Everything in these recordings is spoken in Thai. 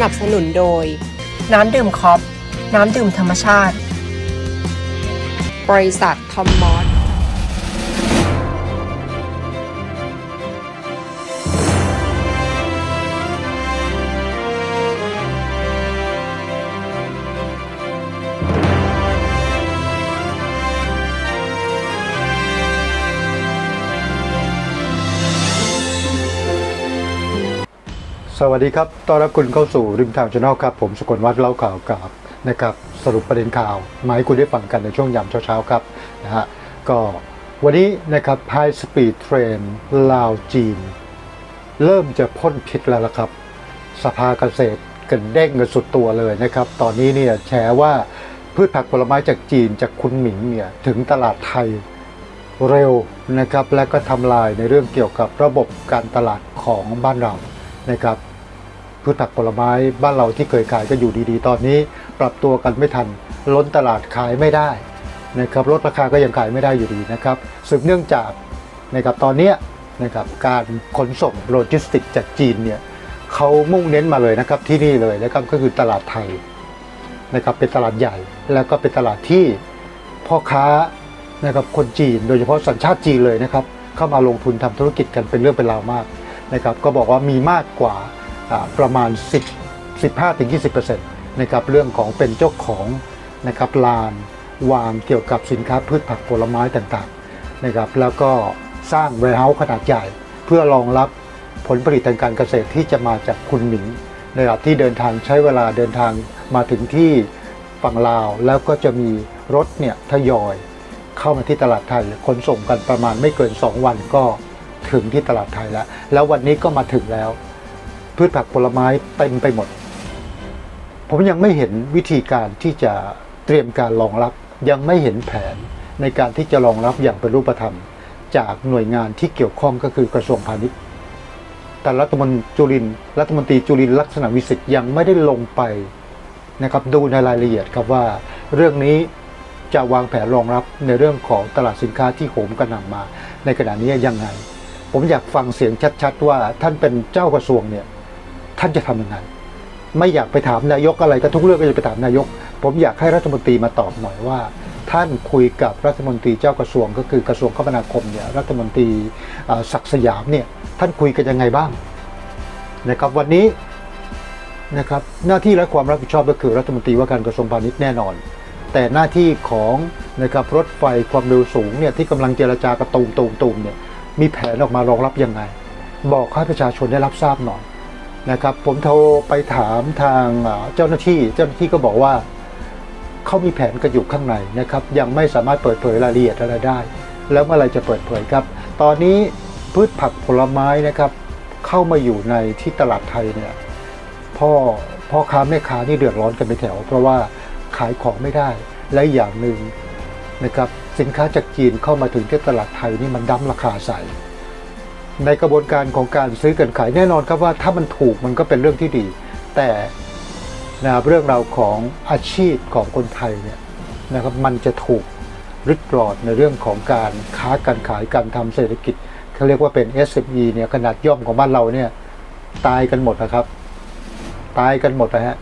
สนับสนุนโดย น้ำดื่มคอป น้ำดื่มธรรมชาติ บริษัททอมมอส สวัสดีครับ ต้อนรับคุณเข้าสู่ริมทางช n แนลครับ ผมสกลวัฒน์เล่าข่าวกับนะครับ สรุปประเด็นข่าวมาให้คุณได้ฟังกันในช่วงยามเช้าๆครับนะฮะ ก็วันนี้นะครับ High Speed Train ลาวจีน เริ่มจะพ่นพิษแล้วละครับ สภาเกษตรกันเด้งกันสุดตัวเลยนะครับ ตอนนี้เนี่ยแชร์ว่าพืชผักผลไม้จากจีนจากคุณหมิงเนี่ยถึงตลาดไทยเร็วนะครับ และก็ทำลายในเรื่องเกี่ยวกับระบบการตลาดของบ้านเรานะครับ พืชผักผลไม้บ้านเราที่เคยขายก็อยู่ดีๆ ตอนนี้ปรับตัวกันไม่ทัน ล้นตลาดขายไม่ได้นะครับลดราคาก็ยังขายไม่ได้อยู่ดีนะครับสืบเนื่องจากนะครับตอนเนี้นะครับการขนส่งโลจิสติกจากจีนเนี่ยเขามุ่งเน้นมาเลยนะครับที่นี่เลยนะครับก็คือตลาดไทยนะครับเป็นตลาดใหญ่แล้วก็เป็นตลาดที่พ่อค้านะครับคนจีน โดยเฉพาะสัญชาติจีนเลยนะครับเข้ามาลงทุนทำธุรกิจกันเป็นเรื่องเป็นราวมากนะครับก็บอกว่ามีมากกว่า ประมาณ 10 15-20%นะครับเรื่องของเป็นเจ้าของนะครับลานวางเกี่ยวกับสินค้าพืชผักผลไม้ต่างๆนะครับแล้วก็สร้าง warehouse ขนาดใหญ่เพื่อรองรับผลผลิตทางการเกษตรที่จะมาจากคุณหมิงนะครับที่เดินทางใช้เวลาเดินทางมาถึงที่ฝั่งลาว แล้วก็จะมีรถเนี่ยทยอยเข้ามาที่ตลาดไทยขนส่งกันประมาณไม่เกิน 2 วันก็ถึงที่ตลาดไทยแล้ว แล้ววันนี้ก็มาถึงแล้ว พืชผักผลไม้เต็มไปหมด ผมยังไม่เห็นวิธีการที่จะเตรียมการรองรับ ยังไม่เห็นแผนในการที่จะรองรับอย่างเป็นรูปธรรม จากหน่วยงานที่เกี่ยวข้องก็คือกระทรวงพาณิชย์ แต่รัฐมนตรีจุลินรัฐมนตรีจุลินลักษณะวิสิทธิ์ยังไม่ได้ลงไปนะครับดูในรายละเอียดครับว่า เรื่องนี้จะวางแผนรองรับในเรื่องของตลาดสินค้าที่โหมกระหน่ำมา ในขณะนี้ยังไง ผมอยากฟังเสียงชัดๆว่าท่านเป็นเจ้ากระทรวงเนี่ย ท่านจะทำยังไงไม่อยากไปถามนายกอะไรก็ทุกเรื่องก็จะไปถามนายก ผมอยากให้รัฐมนตรีมาตอบหน่อยว่า ท่านคุยกับรัฐมนตรีเจ้ากระทรวง ก็คือกระทรวงคมนาคมเนี่ยรัฐมนตรีศักดิ์สยามเนี่ยท่านคุยกันยังไงบ้างนะครับวันนี้นะครับหน้าที่และความรับผิดชอบก็คือรัฐมนตรีว่าการกระทรวงพาณิชย์แน่นอน แต่หน้าที่ของนะครับรถไฟความเร็วสูงเนี่ยที่กำลังเจรจากระตูมตูมตูมเนี่ยมีแผนออกมารองรับยังไง บอกให้ประชาชนได้รับทราบหน่อย นะครับผมโทรไปถามทางเจ้าหน้าที่ เจ้าหน้าที่ก็บอกว่าเขามีแผนกันอยู่ข้างในนะครับ ยังไม่สามารถเปิดเผยรายละเอียดอะไรได้ แล้วเมื่อไรจะเปิดเผยครับ ตอนนี้พืชผักผลไม้นะครับ เข้ามาอยู่ในที่ตลาดไทยเนี่ยพ่อพ่อค้าแม่ค้านี่เดือดร้อนกันไปแถว เพราะว่าขายของไม่ได้และอย่างหนึ่งนะครับสินค้าจากจีนเข้ามาถึงที่ตลาดไทยนี่มันดั้มราคาใส่ ในกระบวนการของการซื้อกันขายแน่นอนครับว่าถ้ามันถูกมันก็เป็นเรื่องที่ดี แต่นะเรื่องราวของอาชีพของคนไทยเนี่ยนะครับมันจะถูกริดรอนในเรื่องของการค้าการขายการทำเศรษฐกิจเขาเรียกว่าเป็น SME เนี่ยขนาดย่อมของบ้านเราเนี่ยตายกันหมดนะครับ ตายกันหมดนะฮะ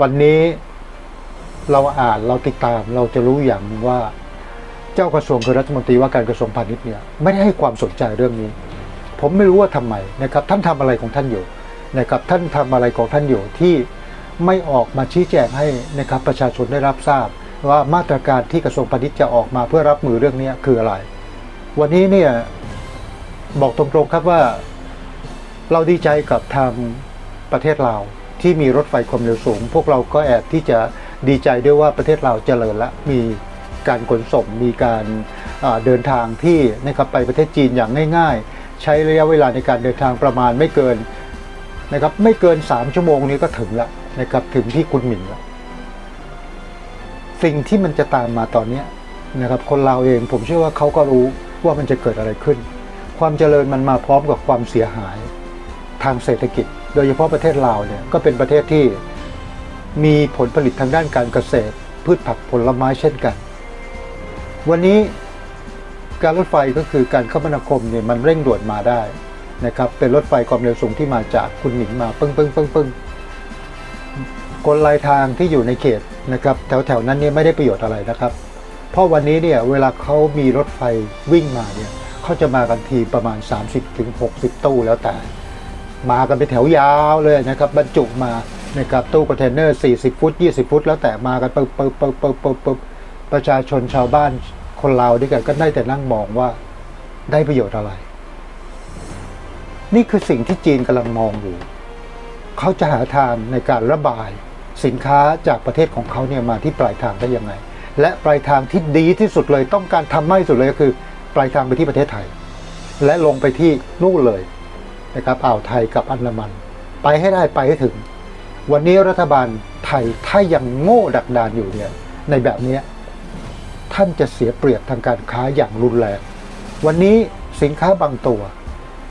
วันนี้เราอ่านเราติดตามเราจะรู้อย่างหนึ่งว่า เจ้ากระทรวงคือรัฐมนตรีว่าการกระทรวงพาณิชย์เนี่ยไม่ได้ให้ความสนใจเรื่องนี้ ผมไม่รู้ว่าทำไมนะครับท่านทำอะไรของท่านอยู่นะครับท่านทำอะไรของท่านอยู่ที่ไม่ออกมาชี้แจงให้นะครับประชาชนได้รับทราบ ว่ามาตรการที่กระทรวงพาณิชย์จะออกมาเพื่อรับมือเรื่องนี้คืออะไร วันนี้เนี่ยบอกตรงๆครับว่าเราดีใจกับทางประเทศลาวที่มีรถไฟความเร็วสูง พวกเราก็แอบที่จะดีใจด้วยว่าประเทศลาวเจริญและมีการขนส่งมีการเดินทางที่นะครับไปประเทศจีนอย่างง่าย ๆ ใช้ระยะเวลาในการเดินทางประมาณไม่เกินนะครับไม่เกิน 3 ชั่วโมงนี้ก็ถึงล้วนะครับถึงที่คุณหมิงแล้วสิ่งที่มันจะตามมาตอนนี้นะครับคนลาวเองผมเชื่อว่าเขาก็รู้ว่ามันจะเกิดอะไรขึ้น ความเจริญมันมาพร้อมกับความเสียหายทางเศรษฐกิจ โดยเฉพาะประเทศลาวเนี่ยก็เป็นประเทศที่มีผลผลิตทางด้านการเกษตร พืชผักผลไม้เช่นกัน วันนี้ การรถไฟก็คือการคมนาคมเนี่ยมันเร่งด่วนมาได้นะครับเป็นรถไฟความเร็วสูงที่มาจากคุณหมิงมาปึ้งปึ้งปึ้งปึ้งคนลายทางที่อยู่ในเขตนะครับแถวแถวนั้นเนี่ยไม่ได้ประโยชน์อะไรนะครับ เพราะวันนี้เนี่ยเวลาเขามีรถไฟวิ่งมาเนี่ยเขาจะมากันทีประมาณ 30-60ถึง60ตู้แล้วแต่ มากันเป็นแถวยาวเลยนะครับบรรจุมานะครับตู้คอนเทนเนอร์ 40 ฟุต 20 ฟุต แล้วแต่มากันปึ๊บปึ๊บปึ๊บปึ๊บปึ๊บประชาชนชาวบ้าน คนลาด้วยกันก็ได้แต่นั่งมองว่าได้ประโยชน์อะไร นี่คือสิ่งที่จีนกำลังมองอยู่ เขาจะหาทางในการระบายสินค้าจากประเทศของเขาเนี่ยมาที่ปลายทางได้ยังไง และปลายทางที่ดีที่สุดเลยต้องการทำมากที่สุดเลยก็คือ ปลายทางไปที่ประเทศไทย และลงไปที่นู่นเลยนะครับอ่าวไทยกับอันดามัน ไปให้ได้ไปให้ถึง วันนี้รัฐบาลไทยถ้ายังโง่ดักดานอยู่เนี่ยในแบบนี้ ท่านจะเสียเปรียบทางการค้าอย่างรุนแรง วันนี้สินค้าบางตัว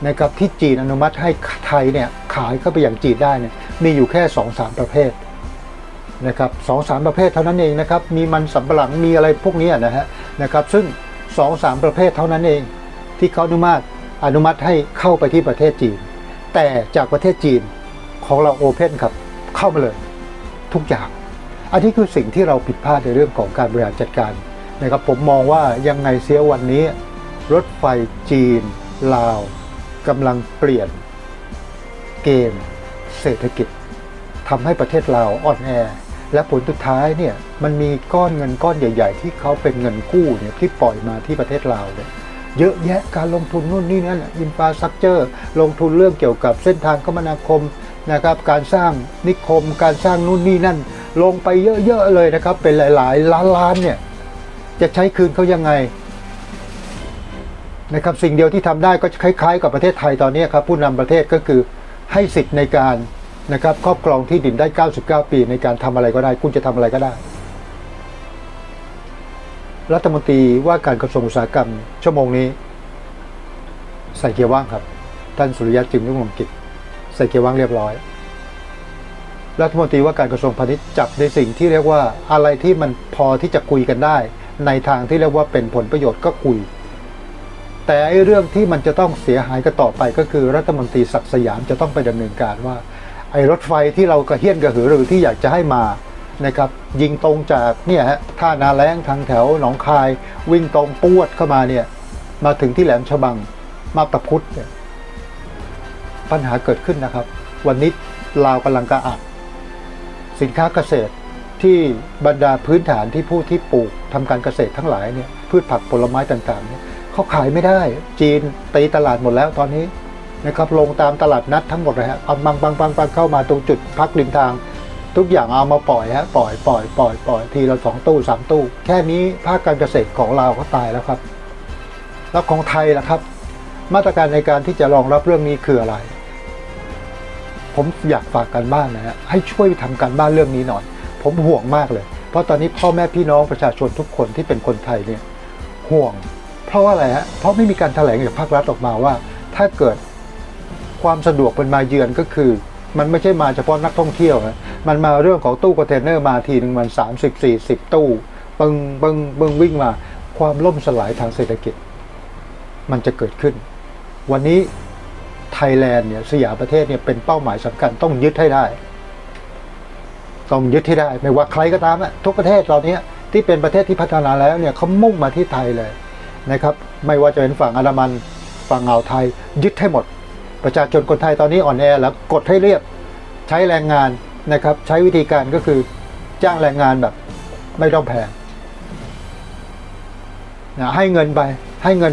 นะครับที่จีนอนุมัติให้ไทยเนี่ยขายเข้าไปอย่างจีนได้เนี่ยมีอยู่แค่2อสามประเภทนะครับสองสามประเภทเท่านั้นเองนะครับมีมันสำปะหลังมีอะไรพวกนี้นะฮะนะครับซึ่ง2อสามประเภทเท่านั้นเอง ที่เขาอนุมัติอนุมัติให้เข้าไปที่ประเทศจีน แต่จากประเทศจีนของเราโอเพนครับเข้ามาเลยทุกอย่าง อันนี้คือสิ่งที่เราผิดพลาดในเรื่องของการบริหารจัดการ นะครับผมมองว่ายังไงเสียวันนี้ รถไฟจีน ลาวกำลังเปลี่ยน เกม เศรษฐกิจทำให้ประเทศลาวอ่อนแอ และผลสุดท้ายเนี่ยมันมีก้อนเงินก้อนใหญ่ ๆ ที่เขาเป็นเงินกู้เนี่ยที่ปล่อยมาที่ประเทศลาวเนี่ยเยอะแยะการลงทุนนู่นนี่นั่นอินฟาสักเจอร์ลงทุนเรื่องเกี่ยวกับเส้นทางคมนาคมนะครับการสร้างนิคมการสร้างนู่นนี่นั่น ลงไปเยอะๆเลยนะครับเป็นหลายๆล้านล้านๆเนี่ย จะใช้คืนเขายังไงนะครับสิ่งเดียวที่ทำได้ก็คล้าย ๆ กับประเทศไทยตอนนี้ครับผู้นำประเทศก็คือให้สิทธิ์ในการนะครับครอบครองที่ดินได้ 99 ปีในการทำอะไรก็ได้ คุณจะทำอะไรก็ได้ รัฐมนตรีว่าการกระทรวงอุตสาหกรรม ชั่วโมงนี้ ใส่เกียร์ว่างครับ ท่านสุริยะจึงรุ่งเรืองกิจใส่เกียร์ว่างเรียบร้อย รัฐมนตรีว่าการกระทรวงพาณิชย์จับในสิ่งที่เรียกว่าอะไรที่มันพอที่จะคุยกันได้ ในทางที่เรียกว่าเป็นผลประโยชน์ก็คุย แต่ไอ้เรื่องที่มันจะต้องเสียหายกันต่อไปก็คือรัฐมนตรีศักดิ์สยามจะต้องไปดำเนินการว่า ไอ้รถไฟที่เรากระเฮี้ยนกระหือรือที่อยากจะให้มานะครับยิงตรงจากเนี่ยฮะท่านาแล้งทางแถวหนองคาย วิ่งตรงปวดเข้ามาเนี่ยมาถึงที่แหลมฉบังมาตะพุธเนี่ยปัญหาเกิดขึ้นนะครับ วันนี้ลาวกำลังกระอักสินค้าเกษตร ที่บรรดาพื้นฐานที่ผู้ที่ปลูกทำการเกษตรทั้งหลายเนี่ยพืชผักผลไม้ต่างๆเนี่ยเขาขายไม่ได้ จีนตีตลาดหมดแล้วตอนนี้นะครับลงตามตลาดนัดทั้งหมดเลยฮะปังปังปังปังปังเข้ามาตรงจุดพักริมทาง ทุกอย่างเอามาปล่อยฮะปล่อยปล่อยปล่อยปล่อยทีละสองตู้สามตู้ แค่นี้ภาคการเกษตรของเราก็ตายแล้วครับ แล้วของไทยล่ะครับ มาตรการในการที่จะรองรับเรื่องนี้คืออะไร ผมอยากฝากกันบ้านนะฮะให้ช่วยทำการบ้านเรื่องนี้หน่อย ผมห่วงมากเลย เพราะตอนนี้พ่อแม่พี่น้องประชาชนทุกคนที่เป็นคนไทยเนี่ยห่วง เพราะว่าอะไรฮะเพราะไม่มีการแถลงจากภาครัฐออกมาว่า ถ้าเกิดความสะดวกเป็นมาเยือนก็คือ มันไม่ใช่มาเฉพาะนักท่องเที่ยวนะมันมาเรื่องของตู้คอนเทนเนอร์มาทีหนึ่งมันสามสิบสี่สิบตู้ปึงปึงปึงวิ่งมา ความล่มสลายทางเศรษฐกิจ มันจะเกิดขึ้น วันนี้ไทยแลนด์เนี่ยสยามประเทศเนี่ยเป็นเป้าหมายสำคัญต้องยึดให้ได้ ต้องยึดให้ได้ ไม่ว่าใครก็ตามอะทุกประเทศเราเนี้ยที่เป็นประเทศที่พัฒนาแล้วเนี่ยเขามุ่งมาที่ไทยเลยนะครับ ไม่ว่าจะเป็นฝั่งอันดามันฝั่งอ่าวไทย ยึดให้หมด ประชาชนคนไทยตอนนี้อ่อนแอแล้วกดให้เรียบใช้แรงงานนะครับ ใช้วิธีการก็คือจ้างแรงงานแบบไม่ต้องแพงนะให้เงินไปให้เงิน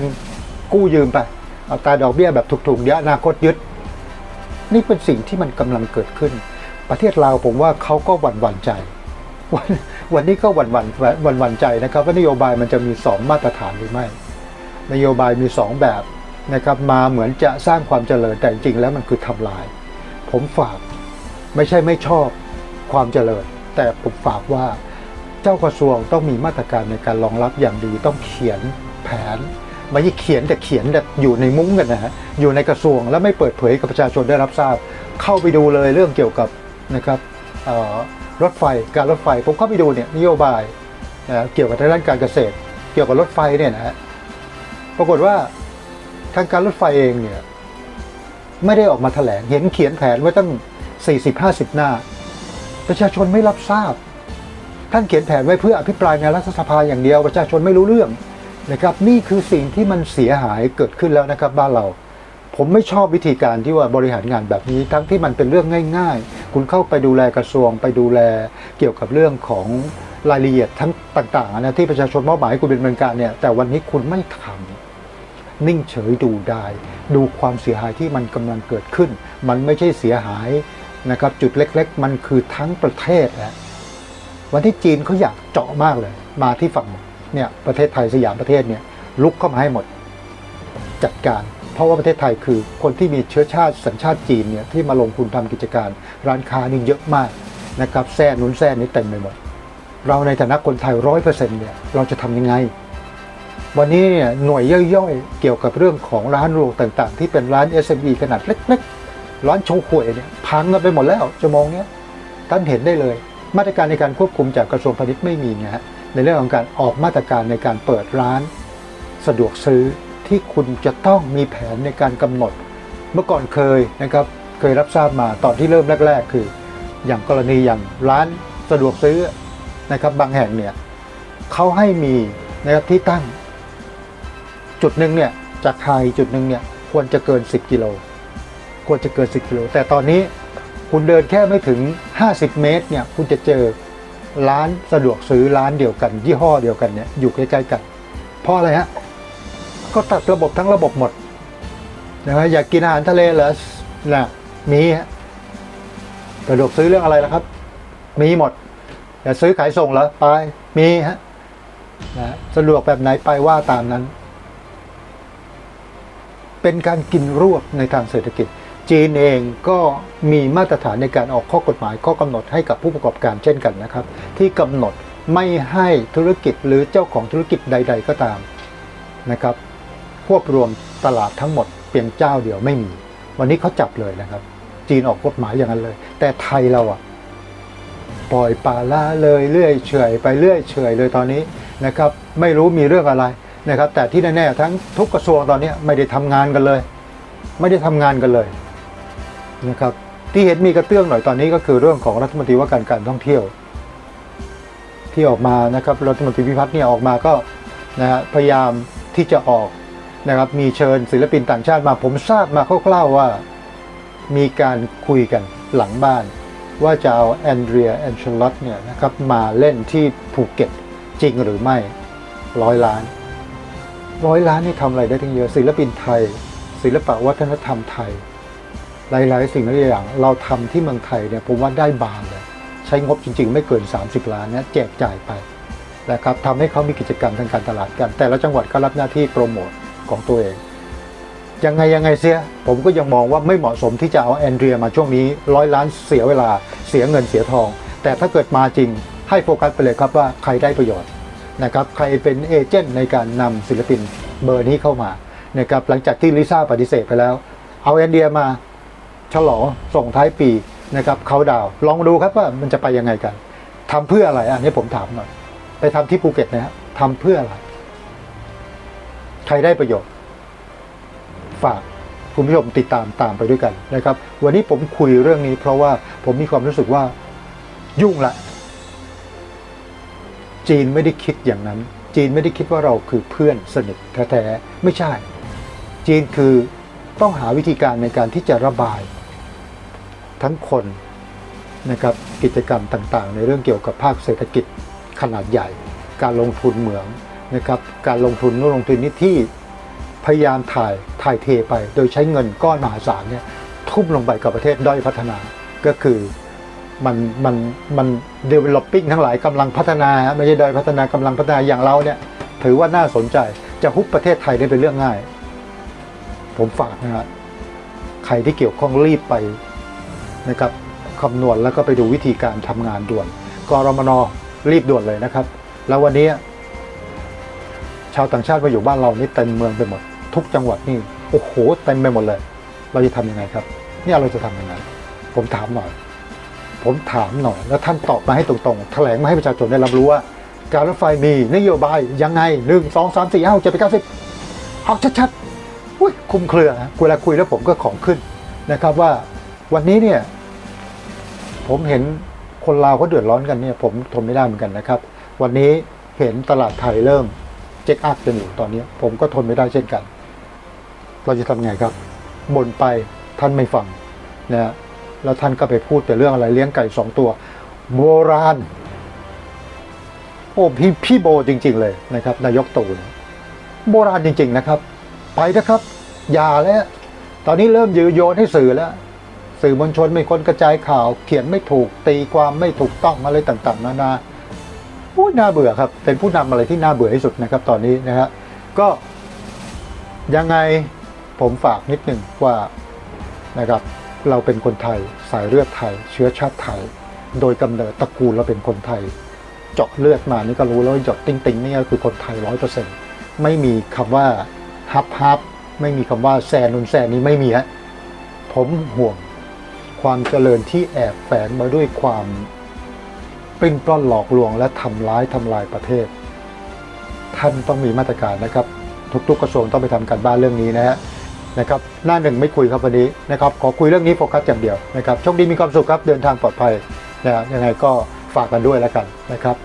กู้ยืมไปอัตราดอกเบี้ยแบบถูกๆเดี๋ยวอนาคตยึด นี่เป็นสิ่งที่มันกำลังเกิดขึ้น ประเทศลาวผมว่าเขาก็หวั่นหวั่นใจ วันวันนี้ก็หวั่นหวั่นหวั่นหวั่นใจนะครับว่านโยบายมันจะมีสองมาตรฐานหรือไม่ นโยบายมีสองแบบนะครับมาเหมือนจะสร้างความเจริญแต่จริงๆแล้วมันคือทำลาย ผมฝากไม่ใช่ไม่ชอบความเจริญ แต่ผมฝากว่าเจ้ากระทรวงต้องมีมาตรการในการรองรับอย่างดีต้องเขียนแผนไม่ใช่เขียนแต่เขียนแบบอยู่ในมุ้งกันนะฮะอยู่ในกระทรวงแล้วไม่เปิดเผยกับประชาชนได้รับทราบ เข้าไปดูเลยเรื่องเกี่ยวกับ นะครับรถไฟการรถไฟผมเข้าไปดูเนี่ยนโยบายนะเกี่ยวกับทางด้านการเกษตร เกี่ยวกับรถไฟเนี่ยนะฮะปรากฏว่าทางการรถไฟเองเนี่ยไม่ได้ออกมาแถลงเห็นเขียนแผนไว้ตั้ง 40-50 หน้า ประชาชนไม่รับทราบ ท่านเขียนแผนไว้เพื่ออภิปรายในรัฐสภาอย่างเดียวประชาชนไม่รู้เรื่องนะครับนี่คือสิ่งที่มันเสียหายเกิดขึ้นแล้วนะครับบ้านเรา ผมไม่ชอบวิธีการที่ว่าบริหารงานแบบนี้ ทั้งที่มันเป็นเรื่องง่าย ๆ คุณเข้าไปดูแลกระทรวงไปดูแลเกี่ยวกับเรื่องของรายละเอียดทั้งต่างๆนะที่ประชาชนมอบหมายให้คุณเป็นบริการเนี่ยแต่วันนี้คุณไม่ทำนิ่งเฉยดูได้ ดูความเสียหายที่มันกำลังเกิดขึ้น มันไม่ใช่เสียหายนะครับจุดเล็ก ๆ มันคือทั้งประเทศแหละวันที่จีนเขาอยากเจาะมากเลย มาที่ฝั่งเนี่ยประเทศไทยสยามประเทศเนี่ยลุกเข้ามาให้หมดจัดการ เพราะว่าประเทศไทยคือคนที่มีเชื้อชาติสัญชาติจีนเนี่ยที่มาลงทุนทำกิจการ ร้านค้านี่เยอะมากนะครับแซ่นุ้นแซ่นี้เต็มไปหมด เราในฐานะคนไทยร้อยเปอร์เซ็นต์เนี่ยเราจะทำยังไง วันนี้เนี่ยหน่วยย่อยๆ เกี่ยวกับเรื่องของร้านรวงต่างๆ ที่เป็นร้าน SME ขนาดเล็กๆ ร้านโชว์หวยเนี่ยพังกันไปหมดแล้วชั่วโมงเนี้ยท่านเห็นได้เลย มาตรการในการควบคุมจากกระทรวงพาณิชย์ไม่มีนะฮะในเรื่องของการออกมาตรการในการเปิดร้าน สะดวกซื้อ ที่คุณจะต้องมีแผนในการกำหนด เมื่อก่อนเคยนะครับเคยรับทราบมาตอนที่เริ่มแรก ๆ คือ อย่างกรณีอย่างร้านสะดวกซื้อนะครับบางแห่งเนี่ยเขาให้มีนะครับที่ตั้ง จุดหนึ่งเนี่ยจากไฮจุดหนึ่งเนี่ยควรจะเกิน 10 กิโลควรจะเกิน 10 กิโล แต่ตอนนี้คุณเดินแค่ไม่ถึง 50 เมตรเนี่ยคุณจะเจอร้านสะดวกซื้อร้านเดียวกัน ยี่ห้อเดียวกันเนี่ยอยู่ใกล้ๆกัน เพราะอะไรฮะ ก็ตัดระบบทั้งระบบหมดนะฮะอยากกินอาหารทะเลเหรอนะมีฮะสะดวกซื้อเรื่องอะไรล่ะครับ มีหมดอยากซื้อขายส่งเหรอไปมีฮะนะสะดวกแบบไหนไปว่าตามนั้น เป็นการกินรวบในทางเศรษฐกิจ จีนเองก็มีมาตรฐานในการออกข้อกฎหมายข้อกำหนดให้กับผู้ประกอบการเช่นกันนะครับ ที่กำหนดไม่ให้ธุรกิจหรือเจ้าของธุรกิจใด ๆ ก็ตามนะครับ ควบรวมตลาดทั้งหมดเพียงเจ้าเดียวไม่มี วันนี้เขาจับเลยนะครับ จีนออกกฎหมายอย่างนั้นเลย แต่ไทยเราอะปล่อยปละละเลยเรื่อยเฉยไปเรื่อยเฉยเลยตอนนี้นะครับ ไม่รู้มีเรื่องอะไรนะครับ แต่ที่แน่ๆทั้งทุกกระทรวงตอนนี้ไม่ได้ทำงานกันเลย ไม่ได้ทำงานกันเลยนะครับ ที่เห็นมีกระเตื้องหน่อยตอนนี้ก็คือเรื่องของรัฐมนตรีว่าการการท่องเที่ยว ที่ออกมานะครับรัฐมนตรีพิพัฒน์เนี่ยออกมาก็นะฮะพยายามที่จะออก นะครับมีเชิญศิลปินต่างชาติมาผมทราบมาคร่าวๆว่ามีการคุยกันหลังบ้าน ว่าจะเอาแอนเดรียแอนเชลอตเนี่ยนะครับมาเล่นที่ภูเก็ตจริงหรือไม่ร้อยล้าน ร้อยล้านนี่ทำอะไรได้ทั้งเยอะศิลปินไทย ศิลปะวัฒนธรรมไทย หลายๆ สิ่งหลายอย่าง เราทำที่เมืองไทยเนี่ยผมว่าได้บานเลยใช้งบจริง ๆ ไม่เกิน 30 ล้านเนี่ยแจกจ่ายไปนะครับทำให้เขามีกิจกรรมทางการตลาดกัน แต่ละจังหวัดก็รับหน้าที่โปรโมท ของตัวเอง ยังไงยังไงเสีย ผมก็ยังมองว่าไม่เหมาะสมที่จะเอาแอนเดรียมาช่วงนี้ร้อยล้านเสียเวลาเสียเงินเสียทอง แต่ถ้าเกิดมาจริงให้โฟกัสไปเลยครับว่าใครได้ประโยชน์นะครับใครเป็นเอเจนต์ในการนำศิลปินเบอร์นี้เข้ามานะครับหลังจากที่ลิซ่าปฏิเสธไปแล้ว เอาแอนเดรียมาฉลองส่งท้ายปีนะครับเขาดาวลองดูครับว่ามันจะไปยังไงกันทำเพื่ออะไรอันนี้ผมถามหน่อยไปทำที่ภูเก็ตนะฮะทำเพื่ออะไร ใครได้ประโยชน์ ฝากคุณผู้ชมติดตามตามไปด้วยกันนะครับ วันนี้ผมคุยเรื่องนี้ เพราะว่าผมมีความรู้สึกว่ายุ่งละ จีนไม่ได้คิดอย่างนั้น จีนไม่ได้คิดว่าเราคือเพื่อนสนิทแท้ๆไม่ใช่ จีนคือต้องหาวิธีการในการที่จะระบาย ทั้งคนนะครับกิจกรรมต่างๆ ในเรื่องเกี่ยวกับภาคเศรษฐกิจขนาดใหญ่ การลงทุนเหมือง นะครับการลงทุนนู่นลงทุนนี่ที่พยายามถ่ายถ่ายเทไป โดยใช้เงินก้อนมหาศาลเนี่ยทุ่มลงไปกับประเทศด้อยพัฒนาก็คือมันมันมัน developing ทั้งหลายกำลังพัฒนา ไม่ใช่ด้อยพัฒนากำลังพัฒนาอย่างเราเนี่ยถือว่าน่าสนใจจะฮุบประเทศไทยได้เป็นเรื่องง่าย ผมฝากนะฮะใครที่เกี่ยวข้องรีบไปนะครับคำนวณแล้วก็ไปดูวิธีการทำงานด่วนกรมนรีบด่วนเลยนะครับ แล้ววันนี้ ชาวต่างชาติมาอยู่บ้านเรานี่เต็มเมืองไปหมด ทุกจังหวัดนี่โอ้โหเต็มไปหมดเลย เราจะทำยังไงครับ เนี่ยเราจะทำยังไงผมถามหน่อย ผมถามหน่อย แล้วท่านตอบมาให้ตรงๆ แถลงมาให้ประชาชนได้รับรู้ว่า การรถไฟมีนโยบายยังไงหนึ่งสองสามสี่ห้าหกเจ็ดแปดเก้าสิบเอาชัดๆอุ้ยคุมเครือนะเวลาคุยแล้วผมก็ของขึ้นนะครับว่าวันนี้เนี่ย ผมเห็นคนลาวเขาเดือดร้อนกันเนี่ย ผมทนไม่ได้เหมือนกันนะครับ วันนี้เห็นตลาดไทยเริ่ม เจ๊กอักกันอยู่ตอนนี้ ผมก็ทนไม่ได้เช่นกัน เราจะทำไงครับบ่นไปท่านไม่ฟังนะฮะแล้วท่านก็ไปพูดแต่เรื่องอะไรเลี้ยงไก่สองตัว โบราณโอ้พี่พี่โบจริง ๆ เลยนะครับ นายกตู่เนี่ยโบราณจริง ๆ นะครับ ไปนะครับ อย่าแล้ว ตอนนี้เริ่มยือโยนให้สื่อแล้ว สื่อมวลชนไม่คนกระจายข่าว เขียนไม่ถูกตีความไม่ถูกต้องอะไรต่าง ๆ นานาโอ้น่าเบื่อครับ เป็นผู้นำอะไรที่น่าเบื่อที่สุดนะครับตอนนี้นะฮะก็ยังไงผมฝากนิดหนึ่งว่านะครับเราเป็นคนไทยสายเลือดไทย เชื้อชาติไทย โดยกำเนิดตระกูลเราเป็นคนไทย เจาะเลือดมานี่ก็รู้แล้วหยดติ้งติงนี่ก็คือคนไทยร้อยเปอร์เซ็นต์ไม่มีคำว่าฮับฮับไม่มีคำว่าแซนนุนแซนนี้ไม่มีฮะผมห่วงความเจริญที่แอบแฝงมาด้วยความ ปลิ้นปล้อนหลอกลวง และทำร้ายทำลายประเทศ ท่านต้องมีมาตรการนะครับ ทุกๆกระทรวงต้องไปทำการบ้านเรื่องนี้นะฮะนะครับหน้าหนึ่งไม่คุยครับวันนี้นะครับขอคุยเรื่องนี้โฟกัสอย่างเดียวนะครับโชคดีมีความสุขครับเดินทางปลอดภัยนะฮะยังไงก็ฝากกันด้วยแล้วกันนะครับ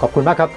ขอบคุณมากครับ